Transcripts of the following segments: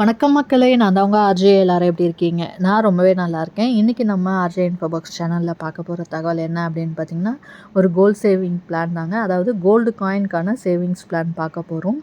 வணக்கம் மக்களே நான் தான் உங்கள் ஆர்ஜே. எல்லாரும் எப்படி இருக்கீங்க? நான் ரொம்பவே நல்லா இருக்கேன். இன்றைக்கி நம்ம ஆர்ஜே இன்ஃபோபாக்ஸ் சேனலில் பார்க்க போகிற தகவல் என்ன அப்படின்னு பார்த்தீங்கன்னா ஒரு கோல்டு சேவிங் பிளான் தாங்க. அதாவது கோல்டு காயின்கான சேவிங்ஸ் பிளான் பார்க்க போகிறோம்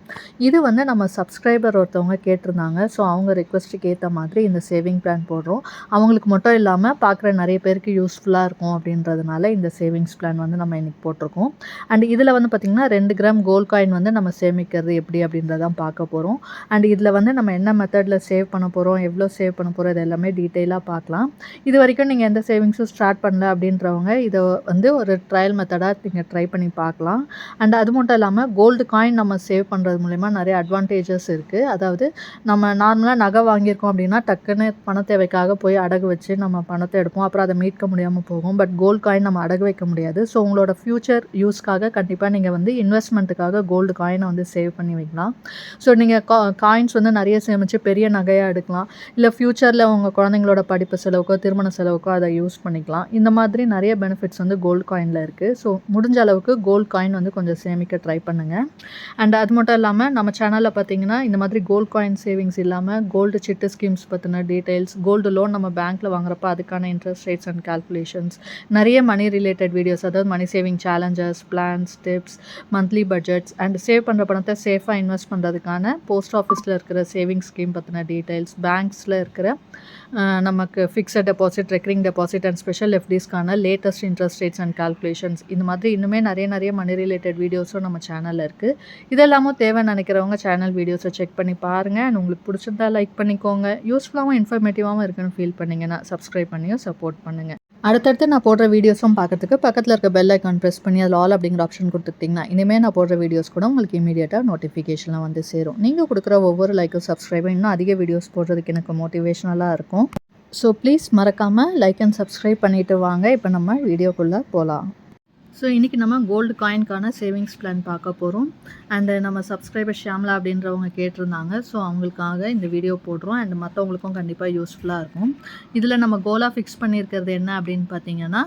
இது வந்து நம்ம சப்ஸ்கிரைபர் ஒருத்தவங்க கேட்டிருந்தாங்க. ஸோ அவங்க ரெக்வஸ்ட்டுக்கு ஏற்ற மாதிரி இந்த சேவிங் பிளான் போடுறோம். அவங்களுக்கு மட்டும் இல்லாமல் பார்க்குற நிறைய பேருக்கு யூஸ்ஃபுல்லாக இருக்கும் அப்படின்றதுனால இந்த சேவிங்ஸ் பிளான் வந்து நம்ம இன்றைக்கி போட்டிருக்கோம். அண்ட் இதில் வந்து பார்த்திங்கன்னா ரெண்டு கிராம் கோல்டு காயின் வந்து நம்ம சேமிக்கிறது எப்படி அப்படின்றதான் பார்க்க போகிறோம் அண்ட் இதில் வந்து நம்ம என்ன மெத்தடில் சேவ் பண்ண போகிறோம் எவ்வளோ சேவ் பண்ண போகிறோம் இது எல்லாமே டீட்டெயிலாக பார்க்கலாம். இது வரைக்கும் நீங்கள் எந்த சேவிங்ஸும் ஸ்டார்ட் பண்ணல அப்படின்றவங்க இதை வந்து ஒரு ட்ரையல் மெத்தடாக நீங்கள் ட்ரை பண்ணி பார்க்கலாம். அண்ட் அது மட்டும் இல்லாமல் கோல்டு காயின் நம்ம சேவ் பண்ணுறது மூலிமா நிறைய அட்வான்டேஜஸ் இருக்குது அதாவது நம்ம நார்மலாக நகை வாங்கியிருக்கோம் அப்படின்னா டக்குன்னு பண தேவைக்காக போய் அடகு வச்சு நம்ம பணத்தை எடுப்போம். அப்புறம் அதை மீட்க முடியாமல் போகும். பட் கோல்டு காயின் நம்ம அடகு வைக்க முடியாது. ஸோ உங்களோட ஃப்யூச்சர் யூஸ்க்காக கண்டிப்பாக நீங்கள் வந்து இன்வெஸ்ட்மெண்ட்டுக்காக கோல்டு காயினை வந்து சேவ் பண்ணி வைக்கலாம். ஸோ நீங்கள் கா காயின்ஸ் வந்து நிறைய சேமித்து பெரிய நகையாக எடுக்கலாம். இல்லை ஃப்யூச்சரில் உங்கள் குழந்தைங்களோட படிப்பு செலவுக்கோ திருமண செலவுக்கோ அதை யூஸ் பண்ணிக்கலாம். இந்த மாதிரி நிறைய பெனிஃபிட்ஸ் வந்து கோல்டு காயினில் இருக்குது ஸோ முடிஞ்ச அளவுக்கு கோல்டு காயின் வந்து கொஞ்சம் சேமிக்க ட்ரை பண்ணுங்கள் அண்ட் அது மட்டும் இல்லாமல் நம்ம சேனலில் பார்த்தீங்கன்னா இந்த மாதிரி கோல்டு காயின் சேவிங்ஸ் இல்லாமல் கோல்டு சிட்டு ஸ்கீம்ஸ் பற்றின டீட்டெயில்ஸ் கோல்டு லோன் நம்ம பேங்க்கில் வாங்குறப்ப அதுக்கான இன்ட்ரெஸ்ட் ரேட்ஸ் அண்ட் கால்குலேஷன்ஸ் நிறைய மணி ரிலேட்டட் வீடியோஸ் அதாவது money saving challenges plans tips monthly budgets and save பண்ணுற பணத்தை சேஃபாக இன்வெஸ்ட் பண்ணுறதுக்கான போஸ்ட் ஆஃபீஸில் இருக்கிற சேவிங்ஸ் ஸ்கீம் பற்றின டீட்டெயில்ஸ் பேங்க்ஸில் இருக்கிற நமக்கு fixed deposit recurring deposit and special எஃப்டிஸ்க்கான latest interest rates and calculations இந்த மாதிரி இன்னுமே நிறைய நிறைய மணி ரிலேட்டட் வீடியோஸும் நம்ம சேனலில் இருக்குது இதெல்லாமும் தேவை நினைக்கிறவங்க சேனல் வீடியோஸை செக் பண்ணி பாருங்கள் அண்ட் உங்களுக்கு பிடிச்சிருந்தா லைக் பண்ணிக்கோங்க. யூஸ்ஃபுல்லாகவும் இன்ஃபர்மேட்டிவாகவும் இருக்குன்னு ஃபீல் பண்ணிங்கன்னா சப்ஸ்கிரைப் பண்ணியும் சப்போர்ட் பண்ணுங்கள் அடுத்தடுத்து நான் போடுற வீடியோஸும் பார்க்குறதுக்கு பக்கத்தில் இருக்க பெல் ஐக்கான் ப்ரெஸ் பண்ணி அதில் ஆல் அப்படிங்கிற ஆப்ஷன் கொடுத்துட்டிங்கன்னா இனிமேல் நான் போடுற வீடியோஸ் கூட உங்களுக்கு இமீடியட்டாக நோட்டிஃபிகேஷனில் வந்து சேரும். நீங்கள் கொடுக்குற ஒவ்வொரு லைக்கும் சப்ஸ்கிரைபும் இன்னும் அதிக வீடியோஸ் போடுறதுக்கு எனக்கு மோட்டிவேஷனலாக இருக்கும். ஸோ ப்ளீஸ் மறக்காமல் லைக் அண்ட் சப்ஸ்கிரைப் பண்ணிவிட்டு வாங்க. இப்போ நம்ம வீடியோக்குள்ளே போகலாம் ஸோ இன்றைக்கி நம்ம கோல்டு காயின்கான சேவிங்ஸ் பிளான் பார்க்க போகிறோம் அண்டு நம்ம சப்ஸ்கிரைபர் ஷியாம்லா அப்படின்றவங்க கேட்டிருந்தாங்க. ஸோ அவங்களுக்காக இந்த வீடியோ போடுறோம். அண்ட் மற்றவங்களுக்கும் கண்டிப்பாக யூஸ்ஃபுல்லாக இருக்கும். இதில் நம்ம கோலாக ஃபிக்ஸ் பண்ணியிருக்கிறது என்ன அப்படின்னு பார்த்தீங்கன்னா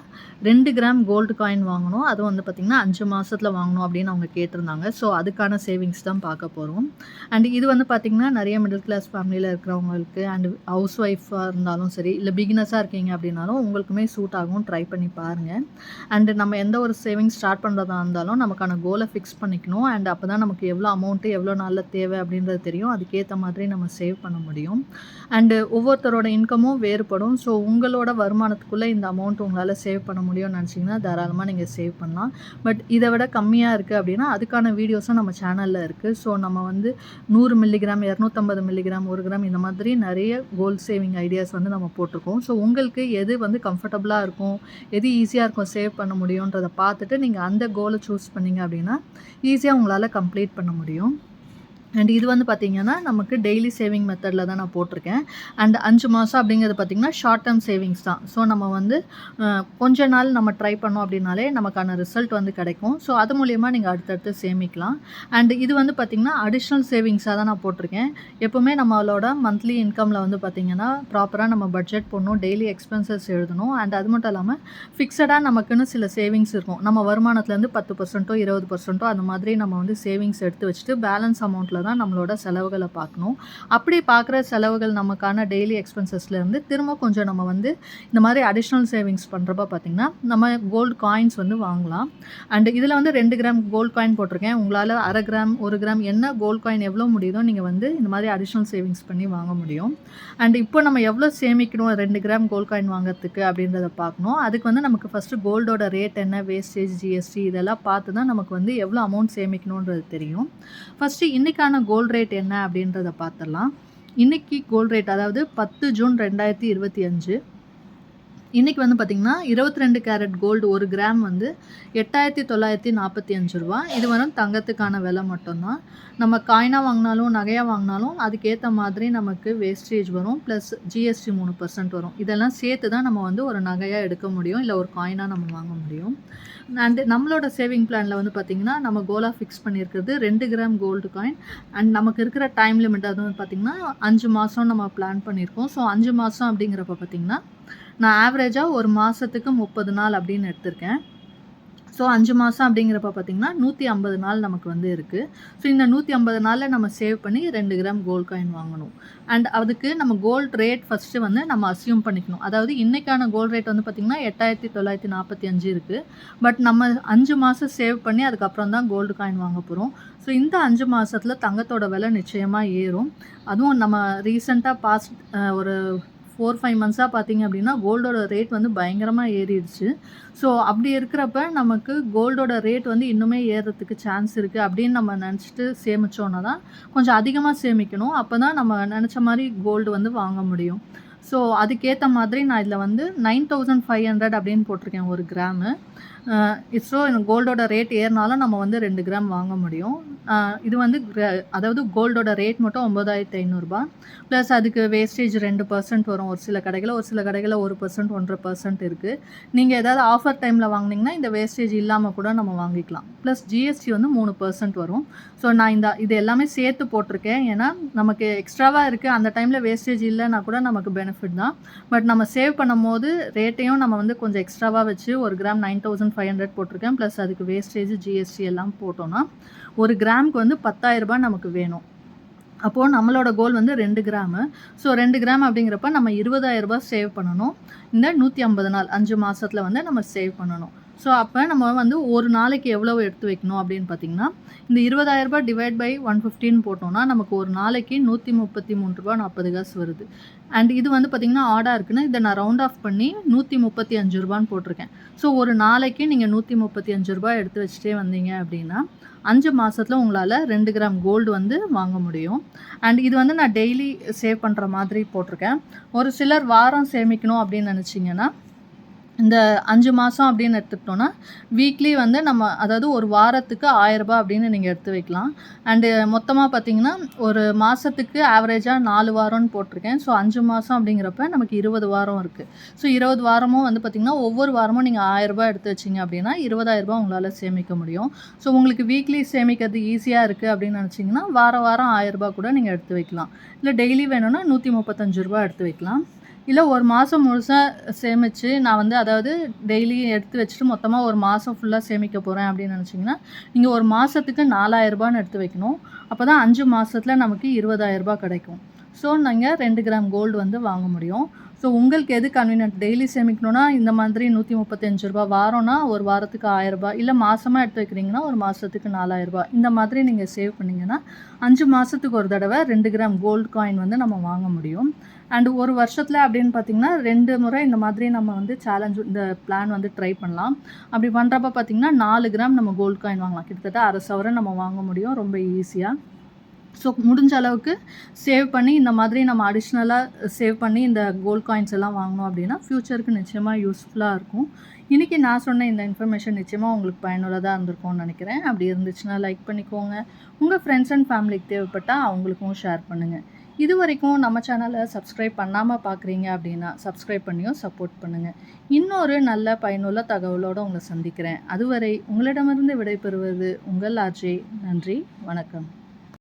ரெண்டு கிராம் கோல்டு காயின் வாங்கணும். அதுவும் வந்து பார்த்திங்கன்னா அஞ்சு மாதத்தில் வாங்கணும் அப்படின்னு அவங்க கேட்டிருந்தாங்க. ஸோ அதுக்கான சேவிங்ஸ் தான் பார்க்க போகிறோம் அண்ட் இது வந்து பார்த்திங்கன்னா நிறைய மிடில் கிளாஸ் ஃபேமிலியில் இருக்கிறவங்களுக்கு அண்ட் ஹவுஸ் ஒய்ஃபாக இருந்தாலும் சரி இல்லை பிகினஸாக இருக்கீங்க அப்படின்னாலும் உங்களுக்குமே சூட் ஆகும் ட்ரை பண்ணி பாருங்கள் அண்டு நம்ம எந்த ஒரு சேவிங் ஸ்டார்ட் பண்ணுறதா இருந்தாலும் நமக்கான கோலை ஃபிக்ஸ் பண்ணிக்கணும். அண்ட் அப்போ தான் நமக்கு எவ்வளோ அமௌண்ட்டு எவ்வளோ நாளில் தேவை அப்படின்றது தெரியும். அதுக்கேற்ற மாதிரி நம்ம சேவ் பண்ண முடியும். அண்டு ஒவ்வொருத்தரோட இன்கமும் வேறுபடும். ஸோ உங்களோட வருமானத்துக்குள்ளே இந்த அமௌண்ட் உங்களால் சேவ் பண்ண முடியும்னு நினச்சிங்கன்னா தாராளமாக நீங்கள் சேவ் பண்ணலாம். பட் இதை விட கம்மியாக இருக்குது அப்படின்னா அதுக்கான வீடியோஸும் நம்ம சேனலில் இருக்குது ஸோ நம்ம வந்து நூறு மில்லிகிராம் இரநூத்தம்பது மில்லிகிராம் ஒரு கிராம் இந்த மாதிரி நிறைய கோல் சேவிங் ஐடியாஸ் வந்து நம்ம போட்டிருக்கோம். ஸோ உங்களுக்கு எது வந்து கம்ஃபர்டபுளாக இருக்கும்? எது ஈஸியாக இருக்கும் சேவ் பண்ண முடியுன்றதை பார்த்துட்டு நீங்கள் அந்த கோலை சூஸ் பண்ணீங்க அப்படின்னா ஈஸியாக உங்களால் கம்ப்ளீட் பண்ண முடியும். அண்ட் இது வந்து பார்த்திங்கன்னா நமக்கு டெய்லி சேவிங் மெத்தடில் தான் நான் போட்டிருக்கேன். அண்ட் அஞ்சு மாதம் அப்படிங்கிறது பார்த்திங்கன்னா ஷார்ட் டேர்ம் சேவிங்ஸ் தான். ஸோ நம்ம வந்து கொஞ்ச நாள் நம்ம ட்ரை பண்ணோம் அப்படின்னாலே நமக்கான ரிசல்ட் வந்து கிடைக்கும். ஸோ அது மூலயமா நீங்கள் அடுத்தடுத்து சேமிக்கலாம். அண்ட் இது வந்து பார்த்திங்கன்னா அடிஷ்னல் சேவிங்ஸாக தான் நான் போட்டிருக்கேன். எப்போவுமே நம்மளோட மந்த்லி இன்கமில் வந்து பார்த்திங்கன்னா ப்ராப்பராக நம்ம பட்ஜெட் போடணும் டெய்லி எக்ஸ்பென்சஸ் எழுதணும். அண்ட் அது மட்டும் இல்லாமல் ஃபிக்ஸடாக நமக்குன்னு சில சேவிங்ஸ் இருக்கும். நம்ம வருமானத்துலேருந்து பத்து பர்சன்ட்டோ இருபது பர்சன்ட்டோ அந்த மாதிரி நம்ம வந்து சேவிங்ஸ் எடுத்து வச்சுட்டு பேலன்ஸ் அமௌண்ட்டில் தான் நம்மளோட செலவுகளை பார்க்கணும். அப்படி பார்க்குற செலவுகள் நமக்கான டெய்லி எக்ஸ்பென்சஸ்லேருந்து திரும்ப கொஞ்சம் நம்ம வந்து இந்த மாதிரி அடிஷ்னல் சேவிங்ஸ் பண்ணுறப்ப பார்த்திங்கன்னா நம்ம கோல்டு காயின்ஸ் வந்து வாங்கலாம். அண்ட் இதில் வந்து ரெண்டு கிராம் கோல்டு காயின் போட்டிருக்கேன். உங்களால் அரை கிராம் ஒரு கிராம் என்ன கோல்டு காயின் எவ்வளோ முடியுதோ நீங்கள் வந்து இந்த மாதிரி அடிஷ்னல் சேவிங்ஸ் பண்ணி வாங்க முடியும். அண்ட் இப்போ நம்ம எவ்வளோ சேமிக்கணும் ரெண்டு கிராம் கோல்டு காயின் வாங்கிறதுக்கு அப்படின்றத பார்க்கணும். அதுக்கு வந்து நமக்கு ஃபஸ்ட்டு கோல்டோட ரேட் என்ன வேஸ்டேஜ் ஜிஎஸ்டி இதெல்லாம் பார்த்து தான் நமக்கு வந்து எவ்வளோ அமௌண்ட் சேமிக்கணுன்றது தெரியும். ஃபஸ்ட்டு இன்றைக்கான கோல் ரேட் என்ன அப்படின்றத பார்த்துடலாம். இன்றைக்கி கோல் ரேட் அதாவது பத்து ஜூன் ரெண்டாயிரத்தி இருபத்தி அஞ்சு இன்றைக்கி வந்து பார்த்திங்கன்னா இருபத்தி ரெண்டு கேரட் கோல்டு ஒரு கிராம் வந்து எட்டாயிரத்தி தொள்ளாயிரத்தி நாற்பத்தி அஞ்சு ரூபா. இது வரும் தங்கத்துக்கான விலை மட்டும்தான். நம்ம காயினாக வாங்கினாலும் நகையாக வாங்கினாலும் அதுக்கேற்ற மாதிரி நமக்கு வேஸ்டேஜ் வரும் ப்ளஸ் ஜிஎஸ்டி மூணு பர்சன்ட் வரும். இதெல்லாம் சேர்த்து தான் நம்ம வந்து ஒரு நகையாக எடுக்க முடியும் இல்லை ஒரு காயினாக நம்ம வாங்க முடியும். அண்டு நம்மளோட சேவிங் பிளானில் வந்து பார்த்திங்கன்னா நம்ம கோலாக ஃபிக்ஸ் பண்ணியிருக்கிறது ரெண்டு கிராம் கோல்டு காயின் அண்ட் நமக்கு இருக்கிற டைம் லிமிட் அது வந்து பார்த்திங்கன்னா அஞ்சு மாதம் நம்ம பிளான் பண்ணியிருக்கோம். ஸோ அஞ்சு மாதம் அப்படிங்கிறப்ப பார்த்திங்கன்னா நான் ஆவரேஜாக ஒரு மாதத்துக்கு முப்பது நாள் அப்படின்னு எடுத்திருக்கேன். ஸோ அஞ்சு மாதம் அப்படிங்கிறப்ப பார்த்திங்கன்னா நூற்றி ஐம்பது நாள் நமக்கு வந்து இருக்குது ஸோ இந்த நூற்றி ஐம்பது நாளில் நம்ம சேவ் பண்ணி ரெண்டு கிராம் கோல்டு காயின் வாங்கணும். அண்ட் அதுக்கு நம்ம கோல்ட் ரேட் ஃபஸ்ட்டு வந்து நம்ம அசியூம் பண்ணிக்கணும். அதாவது இன்றைக்கான கோல்ட் ரேட் வந்து பார்த்திங்கன்னா எட்டாயிரத்தி தொள்ளாயிரத்தி நாற்பத்தி அஞ்சு இருக்குது பட் நம்ம அஞ்சு மாதம் சேவ் பண்ணி அதுக்கப்புறம் தான் கோல்டு காயின் வாங்க போகிறோம் ஸோ இந்த அஞ்சு மாதத்தில் தங்கத்தோட விலை நிச்சயமாக ஏறும். அதுவும் நம்ம ரீசெண்டாக பாஸ்ட் ஒரு ஃபோர் ஃபைவ் மந்த்ஸாக பார்த்தீங்க அப்படின்னா கோல்டோட ரேட் வந்து பயங்கரமாக ஏறிடுச்சு. ஸோ அப்படி இருக்கிறப்ப நமக்கு கோல்டோட ரேட் வந்து இன்னுமே ஏறுறதுக்கு சான்ஸ் இருக்குது அப்படின்னு நம்ம நினச்சிட்டு சேமித்தோன்னா தான் கொஞ்சம் அதிகமாக சேமிக்கணும். அப்போ தான் நம்ம நினச்ச மாதிரி கோல்டு வந்து வாங்க முடியும். ஸோ அதுக்கேற்ற மாதிரி நான் இதில் வந்து நைன் தௌசண்ட் ஃபைவ் ஹண்ட்ரட் அப்படின்னு போட்டிருக்கேன் ஒரு கிராமு ஸோ கோல்டோட ரேட் ஏறினாலும் நம்ம வந்து ரெண்டு கிராம் வாங்க முடியும். இது வந்து அதாவது கோல்டோட ரேட் மட்டும் ஒம்பதாயிரத்து ஐநூறுரூபா ப்ளஸ் அதுக்கு வேஸ்டேஜ் ரெண்டு பர்சன்ட் வரும். ஒரு சில கடைகளில் ஒரு சில கடைகளில் ஒரு பர்சன்ட் ஒன்றரை பர்சன்ட் இருக்குது நீங்கள் ஏதாவது ஆஃபர் டைமில் வாங்கினீங்கன்னா இந்த வேஸ்டேஜ் இல்லாமல் கூட நம்ம வாங்கிக்கலாம். ப்ளஸ் ஜிஎஸ்டி வந்து மூணு பர்சன்ட் வரும். ஸோ நான் இந்த இது எல்லாமே சேர்த்து போட்டிருக்கேன். ஏன்னா நமக்கு எக்ஸ்ட்ராவாக இருக்குது அந்த டைமில் வேஸ்டேஜ் இல்லைன்னா கூட நமக்கு பெனிஃபிட் தான். பட் நம்ம சேவ் பண்ணும் போது ரேட்டையும் நம்ம வந்து கொஞ்சம் எக்ஸ்ட்ராவாக வச்சு ஒரு gram nine thousand thousand five hundred போட்டிருக்கேன். ப்ளஸ் அதுக்கு வேஸ்டேஜ் ஜிஎஸ்டி எல்லாம் போட்டோன்னா ஒரு கிராமுக்கு வந்து பத்தாயிரரூபா நமக்கு வேணும். அப்போது நம்மளோட கோல் வந்து ரெண்டு கிராமு ஸோ ரெண்டு கிராம் அப்படிங்கிறப்ப நம்ம இருபதாயிரரூபா சேவ் பண்ணணும். இந்த நூற்றி ஐம்பது நாள் அஞ்சு மாதத்தில் வந்து நம்ம சேவ் பண்ணணும். ஸோ அப்போ நம்ம வந்து ஒரு நாளைக்கு எவ்வளோ எடுத்து வைக்கணும் அப்படின்னு பார்த்தீங்கன்னா இந்த இருபதாயிரரூபா டிவைட் பை ஒன் ஃபிஃப்டின்னு போட்டோம்னா நமக்கு ஒரு நாளைக்கு நூற்றி முப்பத்தி மூணு ரூபா நாற்பது காசு வருது. அண்ட் இது வந்து பார்த்திங்கன்னா ஆடாக இருக்குன்னு இதை நான் ரவுண்ட் ஆஃப் பண்ணி நூற்றி முப்பத்தி அஞ்சு ரூபான்னு போட்டிருக்கேன். ஸோ ஒரு நாளைக்கு நீங்கள் நூற்றி முப்பத்தி அஞ்சு ரூபா எடுத்து வச்சுட்டே வந்தீங்க அப்படின்னா அஞ்சு மாதத்தில் உங்களால் ரெண்டு கிராம் கோல்டு வந்து வாங்க முடியும். அண்ட் இது வந்து நான் டெய்லி சேவ் பண்ணுற மாதிரி போட்டிருக்கேன். ஒரு சிலர் வாரம் சேமிக்கணும் அப்படின்னு நினச்சிங்கன்னா இந்த அஞ்சு மாதம் அப்படின்னு எடுத்துக்கிட்டோன்னா வீக்லி வந்து நம்ம அதாவது ஒரு வாரத்துக்கு ஆயரரூபா அப்படின்னு நீங்கள் எடுத்து வைக்கலாம். அண்டு மொத்தமாக பார்த்தீங்கன்னா ஒரு மாதத்துக்கு ஆவரேஜாக நாலு வாரம்னு போட்டிருக்கேன். ஸோ அஞ்சு மாதம் அப்படிங்கிறப்ப நமக்கு இருபது வாரம் இருக்குது ஸோ இருபது வாரமும் வந்து பார்த்திங்கன்னா ஒவ்வொரு வாரமும் நீங்கள் ஆயரரூபா எடுத்து வச்சிங்க அப்படின்னா இருபதாயிரரூபா உங்களால் சேமிக்க முடியும். ஸோ உங்களுக்கு வீக்லி சேமிக்கிறது ஈஸியாக இருக்குது அப்படின்னு நினச்சிங்கன்னா வார வாரம் ஆயரரூபா கூட நீங்கள் எடுத்து வைக்கலாம். இல்லை டெய்லி வேணும்னா நூற்றி முப்பத்தஞ்சு ரூபா எடுத்து வைக்கலாம். இல்லை ஒரு மாதம் முழுசாக சேமித்து நான் வந்து அதாவது டெய்லி எடுத்து வச்சுட்டு மொத்தமாக ஒரு மாதம் ஃபுல்லாக சேமிக்க போகிறேன் அப்படின்னு நினச்சிங்கன்னா நீங்கள் ஒரு மாதத்துக்கு நாலாயிரரூபான்னு எடுத்து வைக்கணும். அப்போ தான் அஞ்சு மாதத்தில் நமக்கு இருபதாயிரரூபா கிடைக்கும். ஸோ நீங்கள் ரெண்டு கிராம் கோல்டு வந்து வாங்க முடியும். ஸோ உங்களுக்கு எது கன்வீனியன்ட் டெய்லி சேமிக்கணும்னா இந்த மாதிரி நூற்றி முப்பத்தஞ்சு ரூபா வாரம்னா ஒரு வாரத்துக்கு ரூபாய் இல்லை மாதமாக எடுத்து வைக்கிறீங்கன்னா ஒரு மாதத்துக்கு நாலாயிரரூபா இந்த மாதிரி நீங்கள் சேவ் பண்ணிங்கன்னா அஞ்சு மாதத்துக்கு ஒரு தடவை ரெண்டு கிராம் கோல்டு காயின் வந்து நம்ம வாங்க முடியும். அண்டு ஒரு வருஷத்தில் அப்படின்னு பார்த்திங்கன்னா ரெண்டு முறை இந்த மாதிரி நம்ம வந்து சேலஞ்ச் இந்த பிளான் வந்து ட்ரை பண்ணலாம். அப்படி பண்ணுறப்ப பார்த்திங்கன்னா நாலு கிராம் நம்ம கோல்டு காயின் வாங்கலாம். கிட்டத்தட்ட அரை சவரம் நம்ம வாங்க முடியும் ரொம்ப ஈஸியாக ஸோ முடிஞ்ச அளவுக்கு சேவ் பண்ணி இந்த மாதிரி நம்ம அடிஷ்னலாக சேவ் பண்ணி இந்த கோல்ட் காயின்ஸ் எல்லாம் வாங்கினோம் அப்படின்னா ஃப்யூச்சருக்கு நிச்சயமாக யூஸ்ஃபுல்லாக இருக்கும். இன்றைக்கி நான் சொன்ன இந்த இன்ஃபர்மேஷன் நிச்சயமாக உங்களுக்கு பயனுள்ளதாக இருந்திருக்கும்னு நினைக்கிறேன். அப்படி இருந்துச்சுன்னா லைக் பண்ணிக்கோங்க. உங்கள் ஃப்ரெண்ட்ஸ் அண்ட் ஃபேமிலிக்கு தேவைப்பட்டால் அவங்களுக்கும் ஷேர் பண்ணுங்கள் இது வரைக்கும் நம்ம சேனலை சப்ஸ்கிரைப் பண்ணாமல் பார்க்குறீங்க அப்படின்னா சப்ஸ்கிரைப் பண்ணியும் சப்போர்ட் பண்ணுங்கள் இன்னொரு நல்ல பயனுள்ள தகவலோடு உங்களை சந்திக்கிறேன். அதுவரை உங்களிடமிருந்து விடைபெறுவது உங்கள் ஆர்ஜே. நன்றி வணக்கம்.